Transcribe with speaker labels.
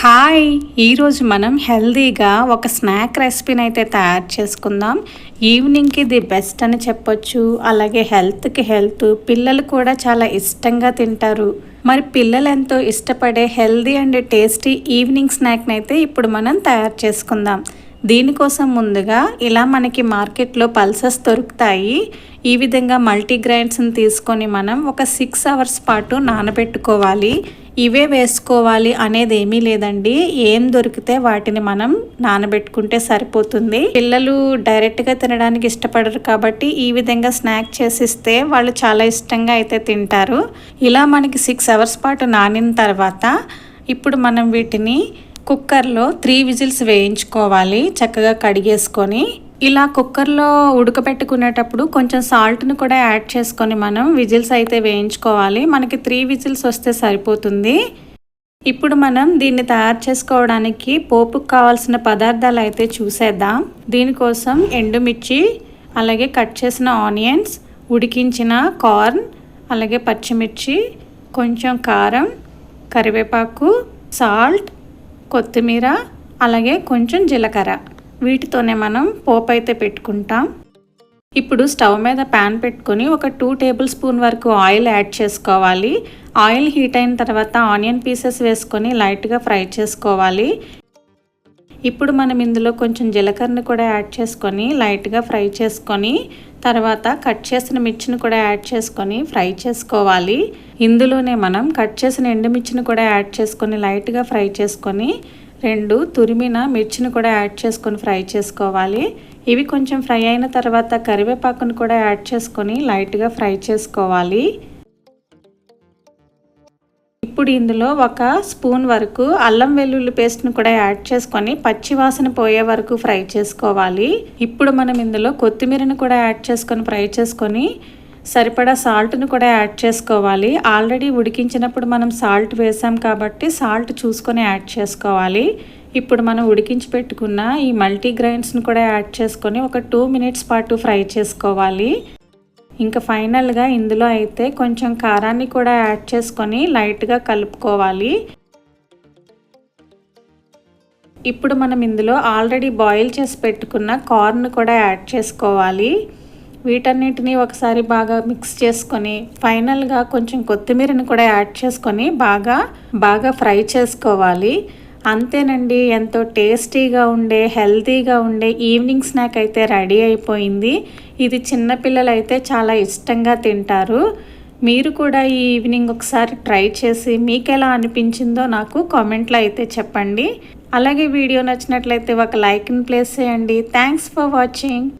Speaker 1: Hi ఈరోజు మనం హెల్దీగా ఒక స్నాక్ రెసిపీని అయితే తయారు చేసుకుందాం. ఈవినింగ్కి ది బెస్ట్ అని చెప్పొచ్చు. అలాగే హెల్త్కి హెల్త్ పిల్లలు కూడా చాలా ఇష్టంగా తింటారు. మరి పిల్లలు ఎంతో ఇష్టపడే హెల్దీ అండ్ టేస్టీ ఈవినింగ్ స్నాక్ని అయితే ఇప్పుడు మనం తయారు చేసుకుందాం. దీనికోసం ముందుగా ఇలా మనకి మార్కెట్లో పల్సెస్ దొరుకుతాయి. ఈ విధంగా మల్టీగ్రైన్స్ని తీసుకొని మనం ఒక సిక్స్ అవర్స్ పాటు నానబెట్టుకోవాలి. ఇవే వేసుకోవాలి అనేది ఏమీ లేదండి. ఏం దొరికితే వాటిని మనం నానబెట్టుకుంటే సరిపోతుంది. పిల్లలు డైరెక్ట్గా తినడానికి ఇష్టపడరు కాబట్టి ఈ విధంగా స్నాక్ చేసిస్తే వాళ్ళు చాలా ఇష్టంగా అయితే తింటారు. ఇలా మనకి సిక్స్ అవర్స్ పాటు నానిన తర్వాత ఇప్పుడు మనం వీటిని కుక్కర్లో త్రీ విజిల్స్ వేయించుకోవాలి చక్కగా కడిగేసుకొని. ఇలా కుక్కర్లో ఉడకబెట్టుకునేటప్పుడు కొంచెం సాల్ట్ను కూడా యాడ్ చేసుకొని మనం విజిల్స్ అయితే వేయించుకోవాలి. మనకి త్రీ విజిల్స్ వస్తే సరిపోతుంది. ఇప్పుడు మనం దీన్ని తయారు చేసుకోవడానికి పోపుకు కావాల్సిన పదార్థాలు అయితే చూసేద్దాం. దీనికోసం ఎండుమిర్చి అలాగే కట్ చేసిన ఆనియన్స్ ఉడికించిన కార్న్ అలాగే పచ్చిమిర్చి కొంచెం కారం కరివేపాకు సాల్ట్ కొత్తిమీర అలాగే కొంచెం జీలకర్ర. వీటితోనే మనం పోపు అయితే పెట్టుకుంటాం. ఇప్పుడు స్టవ్ మీద ప్యాన్ పెట్టుకొని ఒక టూ టేబుల్ స్పూన్ వరకు ఆయిల్ యాడ్ చేసుకోవాలి. ఆయిల్ హీట్ అయిన తర్వాత ఆనియన్ పీసెస్ వేసుకొని లైట్గా ఫ్రై చేసుకోవాలి. ఇప్పుడు మనం ఇందులో కొంచెం జీలకర్రని కూడా యాడ్ చేసుకొని లైట్గా ఫ్రై చేసుకొని తర్వాత కట్ చేసిన మిర్చిని కూడా యాడ్ చేసుకొని ఫ్రై చేసుకోవాలి. ఇందులోనే మనం కట్ చేసిన ఎండుమిర్చిని కూడా యాడ్ చేసుకొని లైట్గా ఫ్రై చేసుకొని రెండు తురిమిన మిర్చిని కూడా యాడ్ చేసుకొని ఫ్రై చేసుకోవాలి. ఇవి కొంచెం ఫ్రై అయిన తర్వాత కరివేపాకును కూడా యాడ్ చేసుకొని లైట్గా ఫ్రై చేసుకోవాలి. ఇప్పుడు ఇందులో ఒక స్పూన్ వరకు అల్లం వెల్లుల్లి పేస్ట్ను కూడా యాడ్ చేసుకొని పచ్చి వాసన పోయే వరకు ఫ్రై చేసుకోవాలి. ఇప్పుడు మనం ఇందులో కొత్తిమీరను కూడా యాడ్ చేసుకొని ఫ్రై చేసుకొని సరిపడా సాల్ట్ను కూడా యాడ్ చేసుకోవాలి. ఆల్రెడీ ఉడికించినప్పుడు మనం సాల్ట్ వేసాం కాబట్టి సాల్ట్ చూసుకొని యాడ్ చేసుకోవాలి. ఇప్పుడు మనం ఉడికించి పెట్టుకున్న ఈ మల్టీ కూడా యాడ్ చేసుకొని ఒక టూ మినిట్స్ పాటు ఫ్రై చేసుకోవాలి. ఇంకా ఫైనల్గా ఇందులో అయితే కొంచెం కారాన్ని కూడా యాడ్ చేసుకొని లైట్గా కలుపుకోవాలి. ఇప్పుడు మనం ఇందులో ఆల్రెడీ బాయిల్ చేసి పెట్టుకున్న కార్న్ కూడా యాడ్ చేసుకోవాలి. వీటన్నిటిని ఒకసారి బాగా మిక్స్ చేసుకొని ఫైనల్గా కొంచెం కొత్తిమీరని కూడా యాడ్ చేసుకొని బాగా బాగా ఫ్రై చేసుకోవాలి. అంతేనండి ఎంతో టేస్టీగా ఉండే హెల్తీగా ఉండే ఈవినింగ్ స్నాక్ అయితే రెడీ అయిపోయింది. ఇది చిన్నపిల్లలు అయితే చాలా ఇష్టంగా తింటారు. మీరు కూడా ఈ ఈవినింగ్ ఒకసారి ట్రై చేసి మీకు ఎలా అనిపించిందో నాకు కామెంట్లో అయితే చెప్పండి. అలాగే వీడియో నచ్చినట్లయితే ఒక లైక్ని ప్లేస్ చేయండి. Thanks for watching.